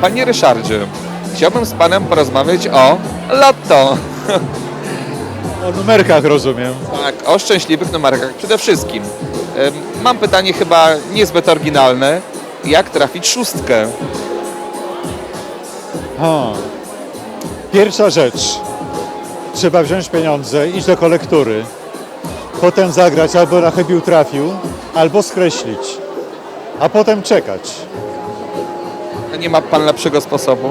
Panie Ryszardzie, chciałbym z Panem porozmawiać o lotto. O numerkach rozumiem. Tak, o szczęśliwych numerkach przede wszystkim. Mam pytanie chyba niezbyt oryginalne. Jak trafić szóstkę? Ha. Pierwsza rzecz. Trzeba wziąć pieniądze, iść do kolektury. Potem zagrać albo na chybił trafił, albo skreślić. A potem czekać. A Nie ma Pan lepszego sposobu?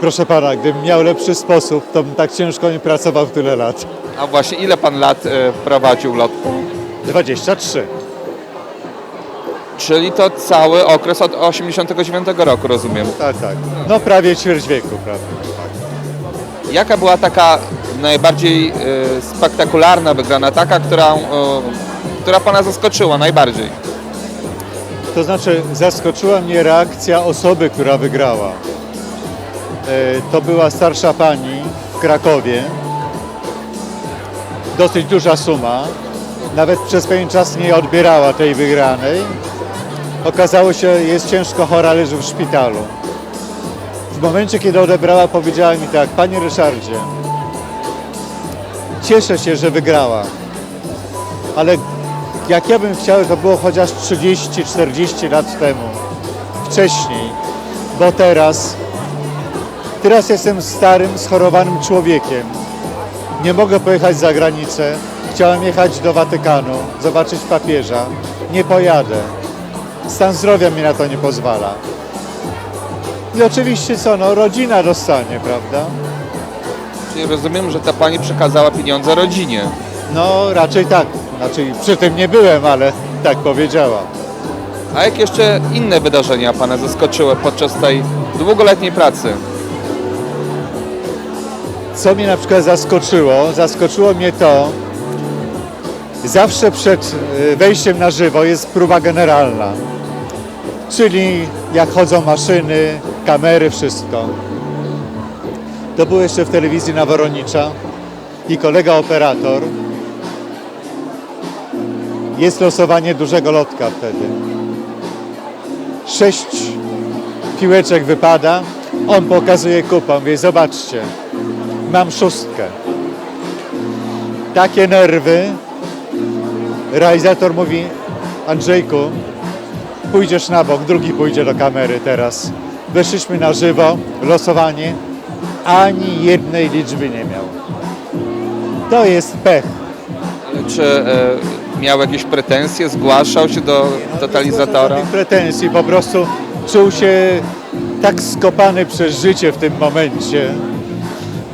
Proszę pana, gdybym miał lepszy sposób, to bym tak ciężko nie pracował tyle lat. A właśnie, ile Pan lat e, prowadził lotto? 23. Czyli to cały okres od 89 roku, rozumiem. Tak, tak. No prawie ćwierć wieku, prawda? Jaka była taka najbardziej e, spektakularna wygrana, taka, która, e, która Pana zaskoczyła najbardziej? To znaczy zaskoczyła mnie reakcja osoby, która wygrała. E, To była starsza pani w Krakowie. Dosyć duża suma. Nawet przez pewien czas nie odbierała tej wygranej. Okazało się, jest ciężko chora, leży w szpitalu. W momencie, kiedy odebrała, powiedziała mi tak, Panie Ryszardzie, cieszę się, że wygrała, ale jak ja bym chciał, to było chociaż 30-40 lat temu, wcześniej, bo teraz, teraz jestem starym, schorowanym człowiekiem. Nie mogę pojechać za granicę. Chciałem jechać do Watykanu, zobaczyć papieża. Nie pojadę. Stan zdrowia mi na to nie pozwala. I oczywiście co, no rodzina dostanie, prawda? Czyli rozumiem, że ta Pani przekazała pieniądze rodzinie. No raczej tak. Znaczy przy tym nie byłem, ale tak powiedziała. A jak jeszcze inne wydarzenia Pana zaskoczyły podczas tej długoletniej pracy? Co mnie na przykład zaskoczyło? Zaskoczyło mnie to, zawsze przed y, wejściem na żywo jest próba generalna. Czyli jak chodzą maszyny, kamery, wszystko. To było jeszcze w telewizji na Woronicza i kolega operator. Jest losowanie dużego lotka wtedy. Sześć piłeczek wypada, on pokazuje kupon, mówi zobaczcie, mam szóstkę. Takie nerwy. Realizator mówi, Andrzejku, pójdziesz na bok, drugi pójdzie do kamery teraz. Weszliśmy na żywo, losowanie, ani jednej liczby nie miał. To jest pech. Ale czy e, miał jakieś pretensje, zgłaszał się do totalizatora? Żadnych pretensji, po prostu czuł się tak skopany przez życie w tym momencie.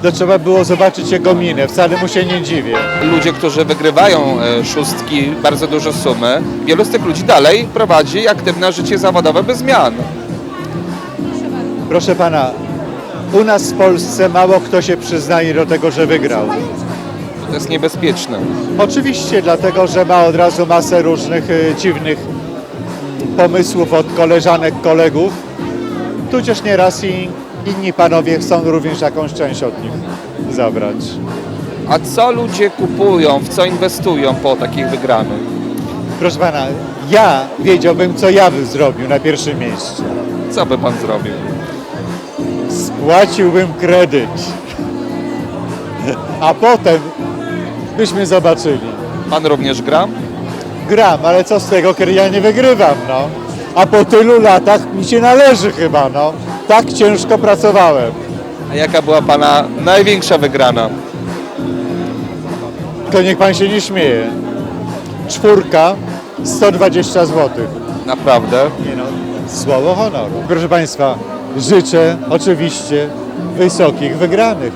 To trzeba było zobaczyć jego minę, wcale mu się nie dziwię. Ludzie, którzy wygrywają e, szóstki, bardzo duże sumy, wielu z tych ludzi dalej prowadzi aktywne życie zawodowe bez zmian. Proszę pana, u nas w Polsce mało kto się przyznaje do tego, że wygrał. To jest niebezpieczne. Oczywiście, dlatego że ma od razu masę różnych y, dziwnych pomysłów od koleżanek, kolegów. Tudzież nieraz i inni panowie chcą również jakąś część od nich zabrać. A co ludzie kupują, w co inwestują po takich wygranych? Proszę pana, ja wiedziałbym, co ja bym zrobił na pierwszym miejscu. Co by pan zrobił? Spłaciłbym kredyt. A potem byśmy zobaczyli. Pan również gra? Gram, ale co z tego, kiedy ja nie wygrywam, no. A po tylu latach mi się należy chyba, no. Tak ciężko pracowałem. A jaka była pana największa wygrana? To niech pan się nie śmieje. Czwórka, 120 zł. Naprawdę? Nie no, słowo honoru. Proszę państwa, życzę oczywiście wysokich wygranych.